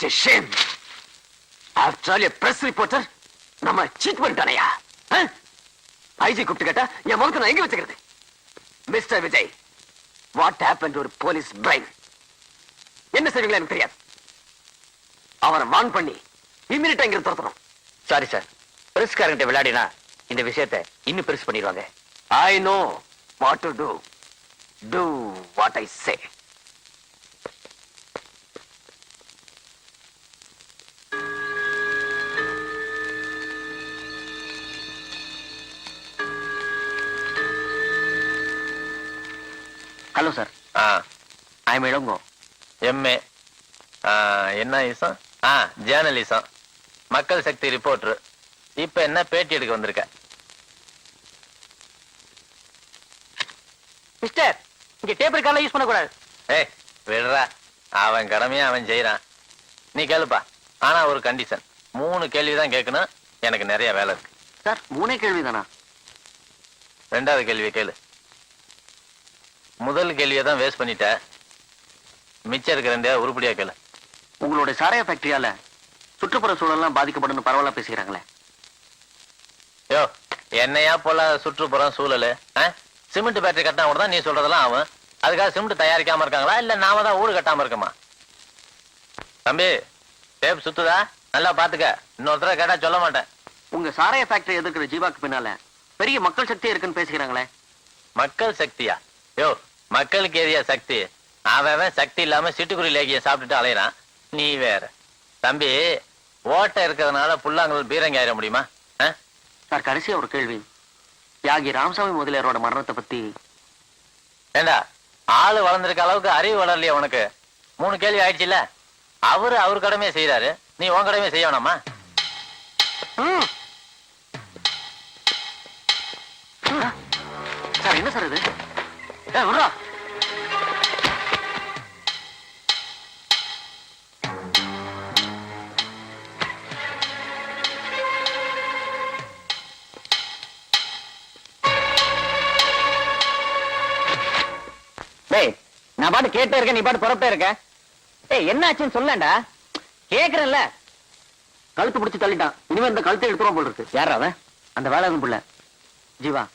What a shame after all a press reporter நம்ம cheat பண்ணிட்டானையா IG கூப்பிட்டு கேட்டா என் முகத்தை நான் எங்க வச்சுக்கிறது? மிஸ்டர் விஜய் வாட் ஹேப்பன் ஒரு போலீஸ் பிரைன் என்ன செய்வீங்களா எனக்கு தெரியாது. அவனை வான் பண்ணி இம்மிடியா இங்க துரத்தணும். சாரி சார் பிரஸ்காரங்கிட்ட விளையாடினா இந்த விஷயத்தை இன்னும் பெருசு பண்ணிடுவாங்க. I know what to do do do what I say hello ah. I am Elango MA என்ன ஈசம் ஆ ஜேர்னலிசம் மக்கள் சக்தி ரிப்போர்ட்ரு இப்ப என்ன பேட்டி எடுக்க வந்திருக்க? மிஸ்டர் இங்க டேப் ரெக்கார்ட்ல யூஸ் பண்ணக்கூடாது. ஏய் விடுறா. அவன் கடமையை அவன் செய்யறான் நீ கேளுப்பா. ஆனா ஒரு கண்டிஷன் மூணு கேள்வி தான் கேட்கணும். எனக்கு நிறைய வேலை இருக்கு. சார் மூணே கேள்வி தானா ரெண்டாவது கேள்வியை கேளு. முதல் கேள்வியை தான் வேஸ்ட் பண்ணிட்ட. மிச்சம் இருக்க ரெண்டே உருப்படியா கேளு. உங்களுடைய சாராய ஃபேக்டரியால சுற்றுப்புற சூழல்லாம் பாதிக்கப்படும் பரவாயில்ல பேசுகிறாங்களே யோ என்னையா போல சுற்றுப்புறம் சூழல்? சிமெண்ட் பேட்டரி கட்டினா கூட தான் நீ சொல்றதெல்லாம் ஆகும். அதுக்காக சிமெண்ட் தயாரிக்காம இருக்காங்களா? இல்ல நாம தான் ஊடு கட்டாம இருக்கோமா? தம்பி டேப் சுத்துதா? நல்லா பாத்துக்க. இன்னொருத்தர கேட்டா சொல்ல மாட்டேன். உங்க சாராய ஃபேக்டரி எதிர்க்கிற ஜீவாக்கு பின்னால? பெரிய மக்கள் சக்தி இருக்குன்னு பேசுகிறாங்களே மக்கள் சக்தியா? யோ மக்களுக்கு ஏரியா சக்தி? அவன் சக்தி இல்லாம சிட்டுக்குருவி லேகிய சாப்பிட்டுட்டு அலையறான். நீ வேற. தம்பி ஓட்டை இருக்கிறதுனால புல்லாங்குழல் பீரங்கி ஆயிட முடியுமா? சார் கடைசியா ஒரு கேள்வி. தியாகி ராமசாமி முதலியாரோட மரணத்தை பத்தி. ஏண்டா ஆளு வளர்ந்திருக்க அளவுக்கு அறிவு வளரலையா உனக்கு? மூணு கேள்வி ஆயிடுச்சுல்ல? அவரு அவர் கடமையை செய்யறாரு நீ உன் கடமையை செய்ய வேணாமா. சார் என்ன சார் இது? நான் பாட்டு கேட்டே இருக்கேன் நீ பாட்டு புறப்பட்டே இருக்க. ஏய் என்ன ஆச்சுன்னு சொல்லண்டா. கேக்குறேன்ல. கழுத்து பிடிச்சு தள்ளிட்டான். இனிமே இந்த கழுத்தை எடுத்துருவோம் போல் இருக்கு. யார் அவன்? அந்த வேலை புள்ள. ஜீவா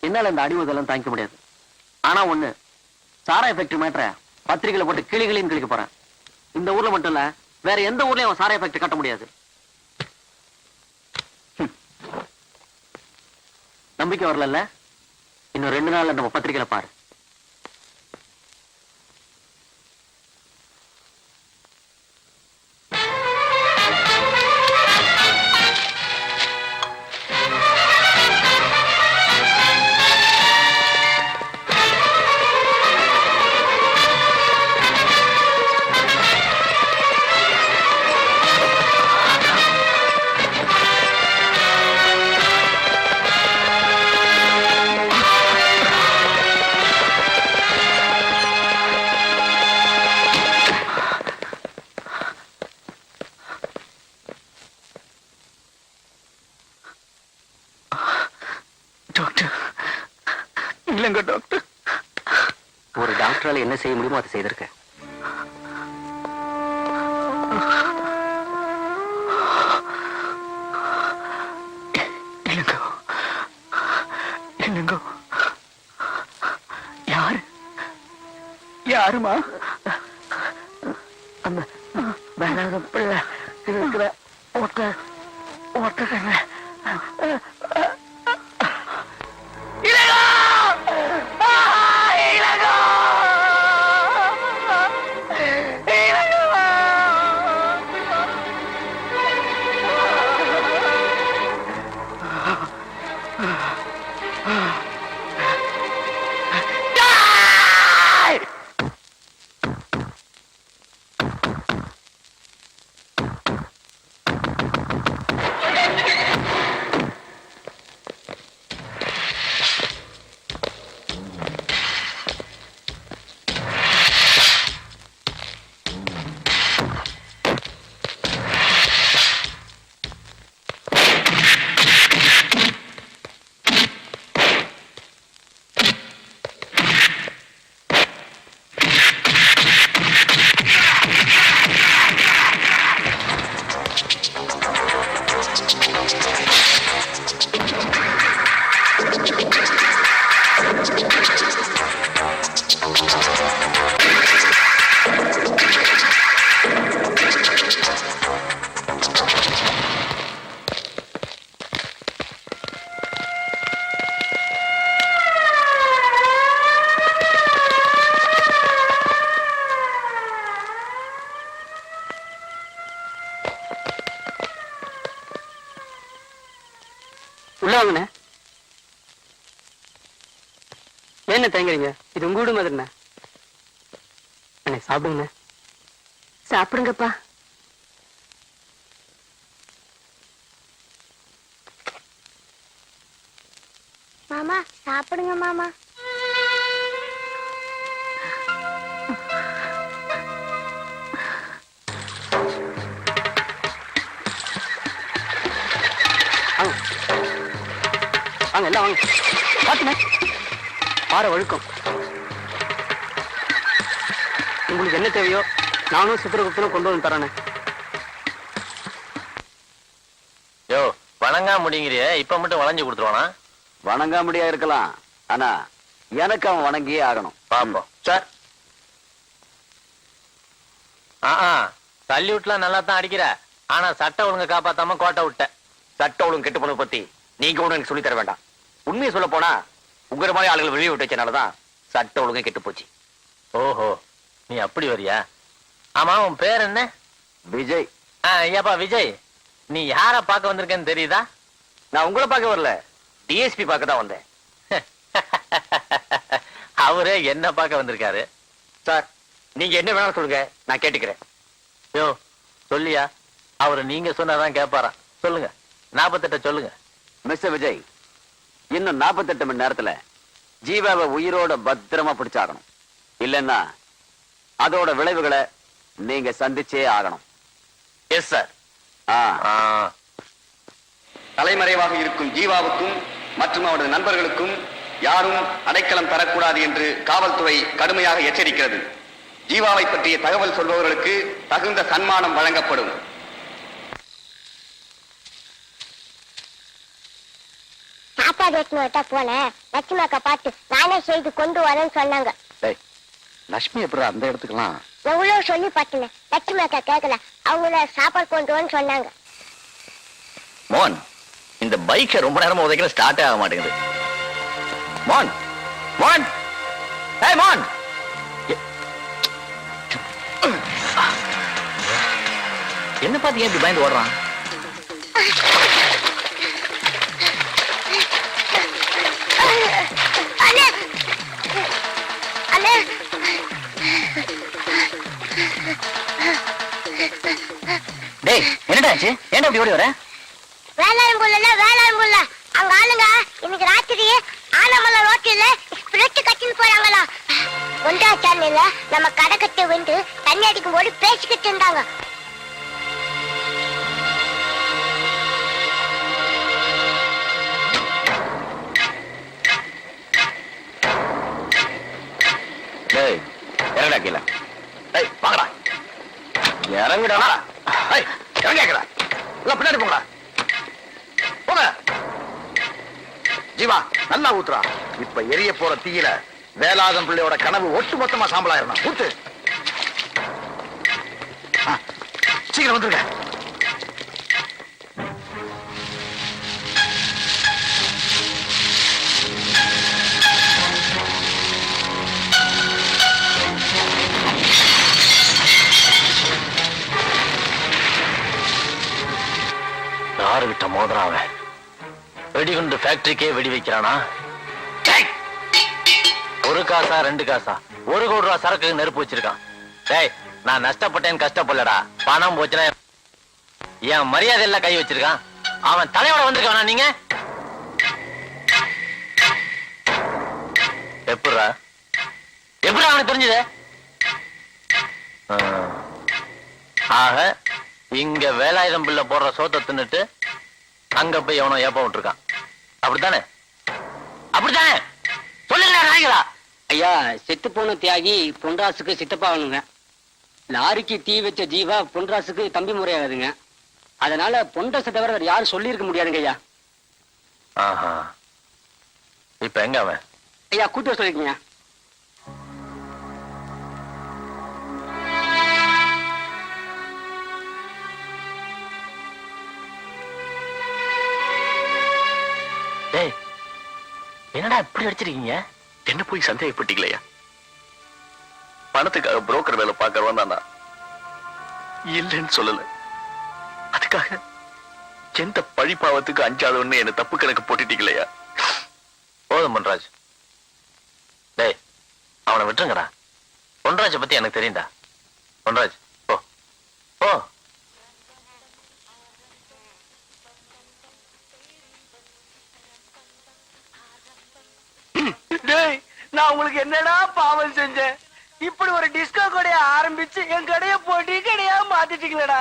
என்னால இந்த அடிவதெல்லாம் தாங்கிக்க முடியாது. ஆனா ஒண்ணு சாராய எஃபெக்ட் மேட்ர பத்திரிகையில போட்டு கிளி கிளின்னு கிளிக்க போறேன். இந்த ஊர்ல மட்டும் இல்ல வேற எந்த ஊர்லயும் அவன் சாராய ஃபேக்டரி கட்ட முடியாது. நம்பிக்கை வரல இன்னும் ரெண்டு நாள்ல நம்ம பத்திரிகையில பாரு. டாக்டர். இல்லைங்க டாக்டர். ஒரு டாக்டரால என்ன செய்ய முடியுமோ அதை செய்திருக்கேன் இல்லைங்க. யாரு? யாருமா? அந்த வேணாத பிள்ளை இருக்கிற ஒட்ட ஒட்டக்கண்ண வாங்கண்ணே என்ன தயங்குறீங்க? இது உங்க வீடு மாதிரிண்ணே. அண்ணே சாப்பிடுங்கண்ணே. சாப்பிடுங்கப்பா. வாங்க எல்லாம் வாங்க. பாத்துண்ணே பாறை வழுக்கம். உங்களுக்கு என்ன தேவையோ நானும் சித்திரகுப்தனும் கொண்டு வந்து தரேண்ணே யோ வணங்கா முடிங்கிறிய இப்ப மட்டும் வளைஞ்சு கொடுத்துருவானா? வணங்காமடியா இருக்கலாம். ஆனா எனக்கு அவன் வணங்கியே ஆகணும். பாப்போம். சார். ஆ சல்யூட்லாம் நல்லா தான் அடிக்கிற. ஆனா சட்டை ஒழுங்க காப்பாத்தாம கோட்டை விட்ட. சட்ட ஒழுங்கு கெட்டு போனதை பத்தி நீங்க ஒண்ணும் எனக்கு சொல்லி தர வேண்டாம். உண்மையை சொல்ல போனா உங்கள மாதிரி ஆளுகளை வெளியே விட்டு வச்சனாலதான் சட்ட ஒழுங்கு கெட்டு போச்சு. ஓஹோ நீ அப்படி வரியா? ஆமா உன் பேர் என்ன? விஜய். ஆ, ஏப்பா விஜய் நீ யார பார்க்க வந்திருக்கேன்னு தெரியுதா? நான் உங்களை பார்க்க வரல டிஎஸ்பி பார்க்க தான் வந்தேன். அவரே என்ன பார்க்க வந்திருக்காரு? சார் நீங்க என்ன வேணாலும் சொல்லுங்க நான் கேட்டுக்கிறேன். யோ சொல்லியா? அவரு நீங்க சொன்னாதான் கேட்பாராம் சொல்லுங்க நாப்பத்தெட்ட சொல்லுங்க. மிஸ்டர் விஜய் இன்னும் 48 மணி நேரத்துல ஜீவாவை உயிரோட பத்திரமா பிடிச்சாகணும். இல்லைன்னா அதோட விளைவுகளை நீங்க சந்திச்சே ஆகணும். எஸ் சார் தலைமறைவாக இருக்கும் ஜீவாவுக்கும் மற்றும் அவரது நண்பர்களுக்கும் யாரும் அடைக்கலம் தரக்கூடாது என்று காவல்துறை கடுமையாக எச்சரிக்கிறது. ஜீவாவை பற்றிய தகவல் சொல்பவர்களுக்கு தகுந்த சன்மானம் வழங்கப்படும். எடுத்துன்னு வரட்டா போனேன். லட்சுமி அக்கா பார்த்து நானே செய்து கொண்டு வரேன்னு சொன்னாங்க. லட்சுமி எப்படி அந்த இடத்துக்குலாம் எவ்வளோ சொல்லி பார்த்தேன் லட்சுமி அக்கா கேட்கல. அவங்கள சாப்பாடு கொண்டு வரேன்னு சொன்னாங்க. மோன் இந்த பைக்கை ரொம்ப நேரமா உதைக்கிற ஸ்டார்ட் ஆக மாட்டேங்குது. மோன் மோன் ஏய் மோன்! என்ன பார்த்து ஏன் இப்படி பயந்து ஓடுறான்? ஏன்டா அப்படி ஓடி வர? வேளாண்குள்ள வேளாண்குள்ள அங்க ஆளுங்க இன்னைக்கு ராத்திரி ஆனமலை ரோட்டில ஸ்பிரிட் கட்டின்னு போறாங்களா. ஒன்றா சேனல்ல நம்ம கடை கட்டு வந்து தண்ணி அடிக்கும் போது பேசிக்கிட்டு இருந்தாங்க. இறங்கடா கீழே. இறங்குடா. டேய் இறங்க கேக்குறா எல்லாம் பின்னாடி போங்கடா. போங்க. ஜீவா நல்லா ஊத்துறா இப்ப எரிய போற தீயில வேலாதன் பிள்ளையோட கனவு ஒட்டு மொத்தமா சாம்பலாயிரணும். ஊத்து. சீக்கிரம் வந்துருங்க. வெடிகுண்டு ஃபேக்டரிக்கே வெடி வைக்கிறானா ஒரு காசா ரெண்டு காசா? ஒரு கோடி ரூபா சரக்கு நெருப்பு வச்சிருக்கான். டேய் நான் நஷ்டப்பட்டேன் கஷ்டப்படலடா. பணம் போச்சுன்னா என் மரியாதை எல்லாம் கை வச்சிருக்கான். அவன் தலையோட வந்திருக்கானா நீங்க? எப்படிடா? எப்படி அவனுக்கு தெரிஞ்சது ஆக இங்க வேலாயுதம் பிள்ளை போடுற சோத்தை தின்னுட்டு அங்க போய் எவனோ ஏப்ப விட்டுருக்கான். அப்படித்தானே? அப்படித்தானே? சொல்லுங்க நாய்களா ஐயா செத்து போன தியாகி பொன்ராசுக்கு சித்தப்பாவனுங்க லாரிக்கு தீ வச்ச ஜீவா பொன்ராசுக்கு தம்பி முறையாகுதுங்க அதனால பொன்ராசை தவிர வேற யாரும் சொல்லியிருக்க முடியாதுங்க ஐயா. ஆஹா. இப்ப எங்க அவன்? ஐயா கூட்டு சொல்லிருக்கீங்க. என்னடா இப்படி அடிச்சிருக்கீங்க? என்ன போய் சந்தேகப்பட்டீங்களா பணத்துக்காக புரோக்கர் வேலை பார்க்கறவன் தானா? இல்லைன்னு சொல்லல. அதுக்காக எந்த பழி பாவத்துக்கு அஞ்சாதவன்னு என்ன தப்பு கணக்கு போட்டுட்டீங்களேயா? போதும் பொன்ராஜ். டேய் அவனை விட்டுருங்கடா. பொன்ராஜை பத்தி எனக்கு தெரியும்டா. பொன்ராஜ் நான் உங்களுக்கு என்னடா பாவம் செஞ்சேன்? இப்படி ஒரு டிஸ்கோ கடைய ஆரம்பிச்சு என் கடைய போட்டி கடையா மாத்திட்டீங்களடா.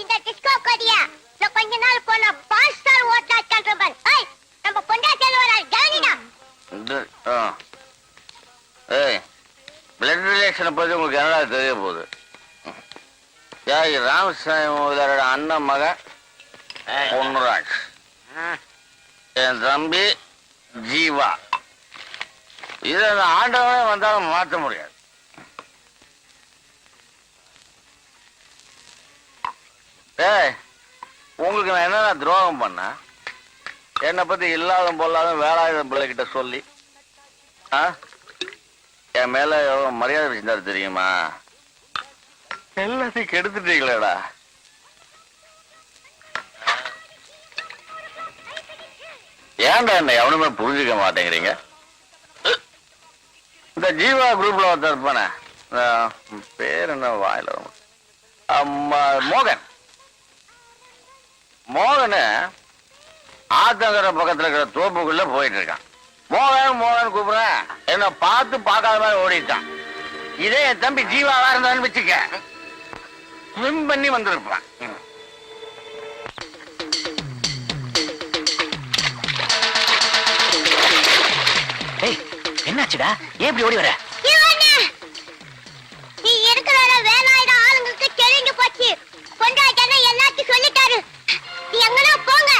இந்த டிஸ்கோ கொடியா கொஞ்ச நாள் போன பால் ஸ்டார் ஓட்டா கண்ட்ரோல் நம்ம பொண்டாட்டியில வர கவனிடா ஏய் பிளட் ரிலேஷனை பத்தி உங்களுக்கு என்னடா தெரிய போகுது? ராமசாமி முதலோட அண்ணன் மகன். பொன்னுராஜ் என் தம்பி ஜீவா. இதை அந்த ஆண்டவனே வந்தாலும் மாற்ற முடியாது. ஏய் உங்களுக்கு நான் என்னடா துரோகம் பண்ணேன் என்னை பத்தி இல்லாத பொல்லாத வேலாயுதம் பிள்ளைகிட்ட சொல்லி ஆ? என் மேல எவ்வளவு மரியாதை வச்சிருந்தாரு தெரியுமா? எல்லாத்தையும் கெடுத்துட்டீங்களேடா. ஏன்டா என்ன எவனுமே புரிஞ்சுக்க மாட்டேங்கிறீங்க? இந்த ஜீவா குரூப்ல ஒருத்தர் இருப்பானே. பேர் என்ன வாயில அம்மா, மோகன். மோகனு ஆத்தங்கர பக்கத்துல இருக்கிற தோப்புக்குள்ள போயிட்டு இருக்கான். மோகன் மோகன் கூப்பிடுறேன் என்ன பார்த்து பார்க்காத மாதிரி ஓடிட்டான். இதே என் தம்பி ஜீவாவா இருந்தான்னு வச்சுக்க. ஸ்விம் பண்ணி வந்திருப்பான். என்னாச்சுடா? ஏன் இப்படி ஓடி வர நீ இருக்கிற வேலாயுத ஆளுங்களுக்கு தெரிஞ்சு போச்சு. பொண்டாட்டியான எல்லாத்தையும் சொல்லிட்டாரு. நீ எங்கன்னா போங்க.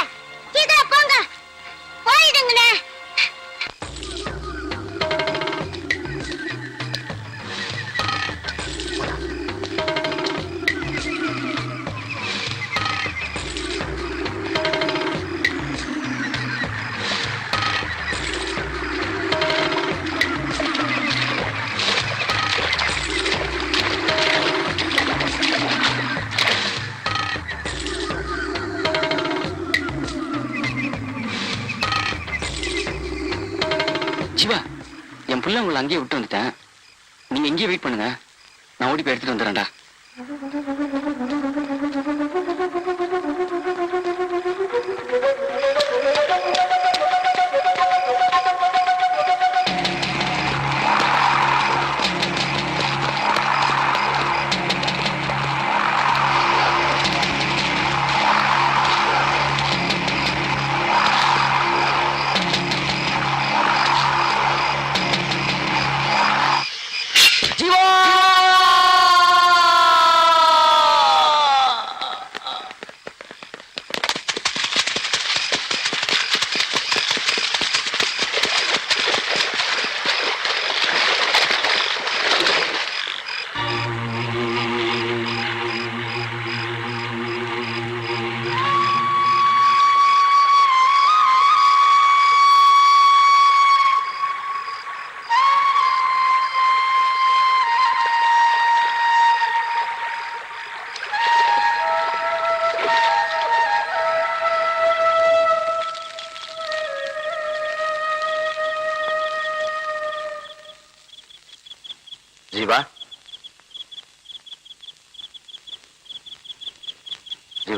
சிவா என் புள்ள உங்களை அங்கேயே விட்டு வந்துட்டேன். நீங்க எங்கேயே வெயிட் பண்ணுங்க. நான் ஓடி போய் எடுத்துட்டு வந்துடுறேன்டா.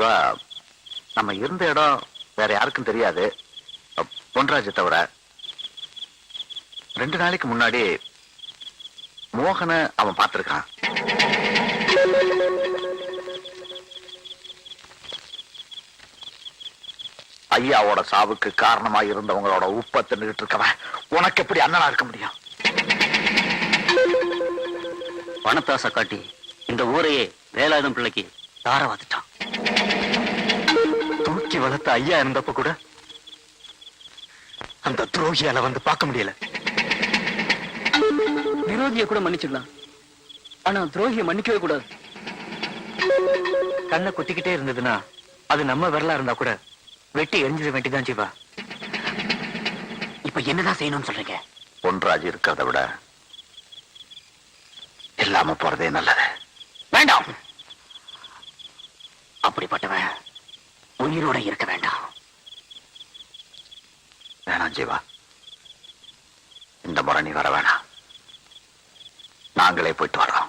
ஜீவா நம்ம இருந்த இடம் வேற யாருக்கும் தெரியாது. பொன்ராஜ தவிர. ரெண்டு நாளைக்கு முன்னாடி மோகனை அவன் பார்த்திருக்கான். ஐயாவோட சாவுக்கு காரணமா இருந்தவங்களோட உப்ப தின்னுகிட்டு இருக்கவன் உனக்கு எப்படி அண்ணனா இருக்க முடியும்? பணத்தாசை காட்டி இந்த ஊரையே வேலாயுதம் பிள்ளைக்கு தார வாத்துட்டான். தூக்கி வளர்த்த ஐயா இருந்தப்ப கூட அந்த துரோகியால வந்து பார்க்க முடியல. விரோதியை கூட மன்னிச்சிடலாம் ஆனா துரோகியை மன்னிக்கவே கூடாது. கண்ணை குத்திக்கிட்டே இருந்ததுன்னா அது நம்ம விரலா இருந்தா கூட வெட்டி எரிஞ்சிட வேண்டியதான் ஜீவா. இப்ப என்னதான் செய்யணும்னு சொல்றீங்க? பொன்ராஜ் இருக்கிறத விட இல்லாம போறதே நல்லது. வேண்டாம். அப்படிப்பட்டவன் உயிரோட இருக்க வேண்டாம். வேணாம் ஜீவா. இந்த முறை நீ வர வேணாம். நாங்களே போயிட்டு வர்றோம்.